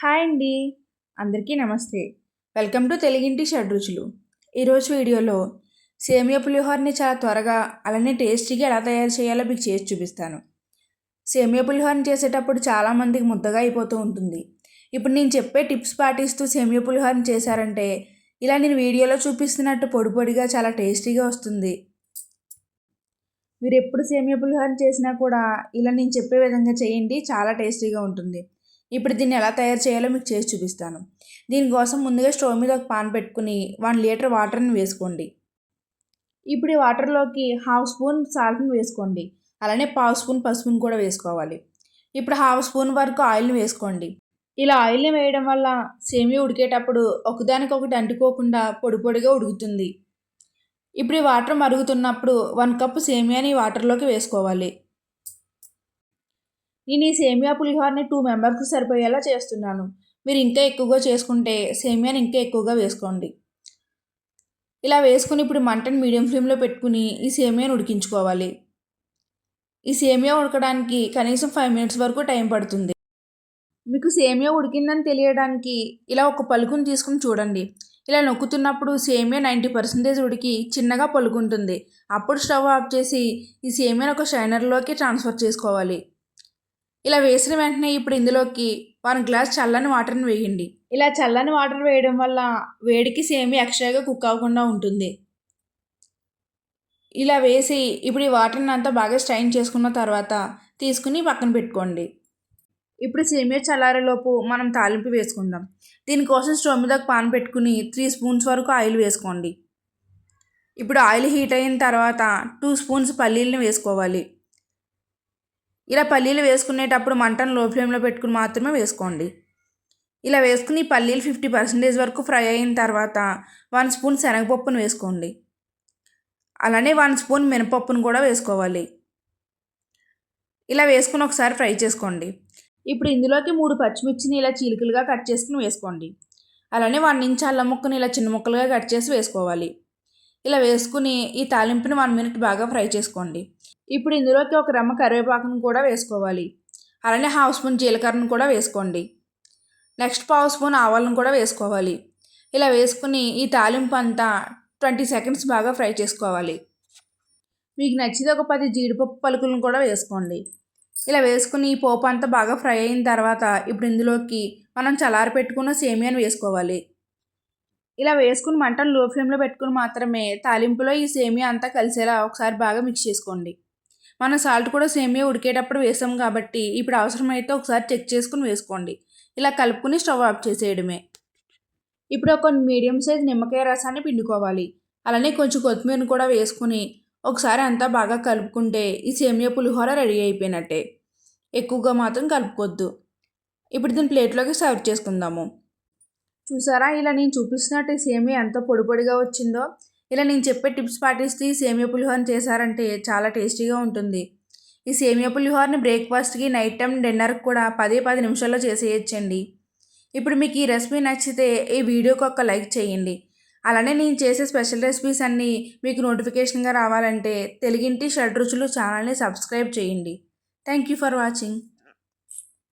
Hi అండి. అందరికీ నమస్తే. వెల్కమ్ టు తెలుగింటి షడ్రుచులు ఈరోజు వీడియోలో సేమియా పులిహోరని చాలా త్వరగా అలానే టేస్టీగా ఎలా తయారు చేయాలో మీకు చేసి చూపిస్తాను. సేమియా పులిహోరని చేసేటప్పుడు చాలామందికి ముద్దగా అయిపోతూ ఉంటుంది. ఇప్పుడు నేను చెప్పే టిప్స్ పాటిస్తూ సేమియా పులిహోరని చేశారంటే ఇలా నేను వీడియోలో చూపిస్తున్నట్టు పొడి పొడిగా చాలా టేస్టీగా వస్తుంది. మీరు ఎప్పుడు సేమియా పులిహోరని చేసినా కూడా ఇలా నేను చెప్పే విధంగా చేయండి చాలా టేస్టీగా ఉంటుంది. ఇప్పుడు దీన్ని ఎలా తయారు చేయాలో మీకు చేసి చూపిస్తాను. దీనికోసం ముందుగా స్టవ్ మీద ఒక పాన్ పెట్టుకుని వన్ లీటర్ వాటర్ని వేసుకోండి. ఇప్పుడు ఈ వాటర్లోకి హాఫ్ స్పూన్ సాల్ట్ని వేసుకోండి. అలానే పావు స్పూన్ పసుపుని కూడా వేసుకోవాలి. ఇప్పుడు హాఫ్ స్పూన్ వరకు ఆయిల్ని వేసుకోండి. ఇలా ఆయిల్ని వేయడం వల్ల సేమియా ఉడికేటప్పుడు ఒకదానికొకటి అంటుకోకుండా పొడి పొడిగా ఉడుకుతుంది. ఇప్పుడు ఈ వాటర్ మరుగుతున్నప్పుడు వన్ కప్ సేమియాని వాటర్లోకి వేసుకోవాలి. నేను ఈ సేమియా పులిహోరని టూ మెంబర్స్కి సరిపోయేలా చేస్తున్నాను. మీరు ఇంకా ఎక్కువగా చేసుకుంటే సేమియాని ఇంకా ఎక్కువగా వేసుకోండి. ఇలా వేసుకుని ఇప్పుడు మంటను మీడియం ఫ్లేమ్లో పెట్టుకుని ఈ సేమియాను ఉడికించుకోవాలి. ఈ సేమియా ఉడకడానికి కనీసం ఫైవ్ మినిట్స్ వరకు టైం పడుతుంది. మీకు సేమియా ఉడికిందని తెలియడానికి ఇలా ఒక పలుకుని తీసుకుని చూడండి. ఇలా నొక్కుతున్నప్పుడు సేమియా నైంటీ పర్సెంటేజ్ ఉడికి చిన్నగా పలుకుంటుంది. అప్పుడు స్టవ్ ఆఫ్ చేసి ఈ సేమియాను ఒక షైనర్లోకి ట్రాన్స్ఫర్ చేసుకోవాలి. ఇలా వేసిన వెంటనే ఇప్పుడు ఇందులోకి వన్ గ్లాస్ చల్లని వాటర్ని వేయండి. ఇలా చల్లని వాటర్ వేయడం వల్ల వేడికి సేమి ఎక్స్ట్రాగా కుక్ అవ్వకుండా ఉంటుంది. ఇలా వేసి ఇప్పుడు ఈ వాటర్ని అంతా బాగా స్ట్రైన్ చేసుకున్న తర్వాత తీసుకుని పక్కన పెట్టుకోండి. ఇప్పుడు సేమియా చల్లారేలోపు మనం తాలింపు వేసుకుందాం. దీనికోసం స్టవ్ మీద పాన్ పెట్టుకుని త్రీ స్పూన్స్ వరకు ఆయిల్ వేసుకోండి. ఇప్పుడు ఆయిల్ హీట్ అయిన తర్వాత టూ స్పూన్స్ పల్లీలను వేసుకోవాలి. ఇలా పల్లీలు వేసుకునేటప్పుడు మంటను లో ఫ్లేమ్లో పెట్టుకుని మాత్రమే వేసుకోండి. ఇలా వేసుకుని పల్లీలు ఫిఫ్టీ పర్సెంటేజ్ వరకు ఫ్రై అయిన తర్వాత వన్ స్పూన్ శనగపప్పును వేసుకోండి. అలానే వన్ స్పూన్ మినపప్పును కూడా వేసుకోవాలి. ఇలా వేసుకుని ఒకసారి ఫ్రై చేసుకోండి. ఇప్పుడు ఇందులోకి మూడు పచ్చిమిర్చిని ఇలా చీలికలుగా కట్ చేసుకుని వేసుకోండి. అలానే వన్ ఇంచ్ అల్లం ముక్కను ఇలా చిన్న ముక్కలుగా కట్ చేసి వేసుకోవాలి. ఇలా వేసుకుని ఈ తాలింపుని వన్ మినిట్ బాగా ఫ్రై చేసుకోండి. ఇప్పుడు ఇందులోకి ఒక రమ్మ కరివేపాకును కూడా వేసుకోవాలి. అలానే హాఫ్ స్పూన్ జీలకర్రను కూడా వేసుకోండి. నెక్స్ట్ పావు స్పూన్ ఆవాలను కూడా వేసుకోవాలి. ఇలా వేసుకుని ఈ తాలింపు అంతా ట్వంటీ సెకండ్స్ బాగా ఫ్రై చేసుకోవాలి. మీకు నచ్చితే ఒక పది జీడిపప్పు పలుకులను కూడా వేసుకోండి. ఇలా వేసుకుని ఈ పోపు అంతా బాగా ఫ్రై అయిన తర్వాత ఇప్పుడు ఇందులోకి మనం చలారి పెట్టుకున్న సేమియాను వేసుకోవాలి. ఇలా వేసుకుని మంటను లో ఫ్లేమ్లో పెట్టుకుని మాత్రమే తాలింపులో ఈ సేమియా అంతా కలిసేలా ఒకసారి బాగా మిక్స్ చేసుకోండి. మనం సాల్ట్ కూడా సేమియా ఉడికేటప్పుడు వేసాం కాబట్టి ఇప్పుడు అవసరమైతే ఒకసారి చెక్ చేసుకుని వేసుకోండి. ఇలా కలుపుకుని స్టవ్ ఆఫ్ చేసేయడమే. ఇప్పుడు ఒక మీడియం సైజ్ నిమ్మకాయ రసాన్ని పిండుకోవాలి. అలానే కొంచెం కొత్తిమీరని కూడా వేసుకుని ఒకసారి అంతా బాగా కలుపుకుంటే ఈ సేమియా పులిహోర రెడీ అయిపోయినట్టే. ఎక్కువగా మాత్రం కలుపుకోవద్దు ఇప్పుడు దీని ప్లేట్లోకి సర్వ్ చేసుకుందాము. చూసారా? ఇలా నేను చూపిస్తున్నట్టు సేమియా ఎంత పొడి పొడిగా వచ్చిందో. ఇలా నేను చెప్పే టిప్స్ పాటిస్తే ఈ సేమియా పులిహోరని చేశారంటే చాలా టేస్టీగా ఉంటుంది. ఈ సేమియా పులిహోరని బ్రేక్ఫాస్ట్కి నైట్ టైం డిన్నర్కి కూడా పదే పది నిమిషాల్లో చేసేయచ్చండి. ఇప్పుడు మీకు ఈ రెసిపీ నచ్చితే ఈ వీడియోకి ఒక లైక్ చేయండి. అలానే నేను చేసే స్పెషల్ రెసిపీస్ అన్నీ మీకు నోటిఫికేషన్గా రావాలంటే తెలుగింటి షడ్ రుచులు ఛానల్ని సబ్స్క్రైబ్ చేయండి. Thank you for watching.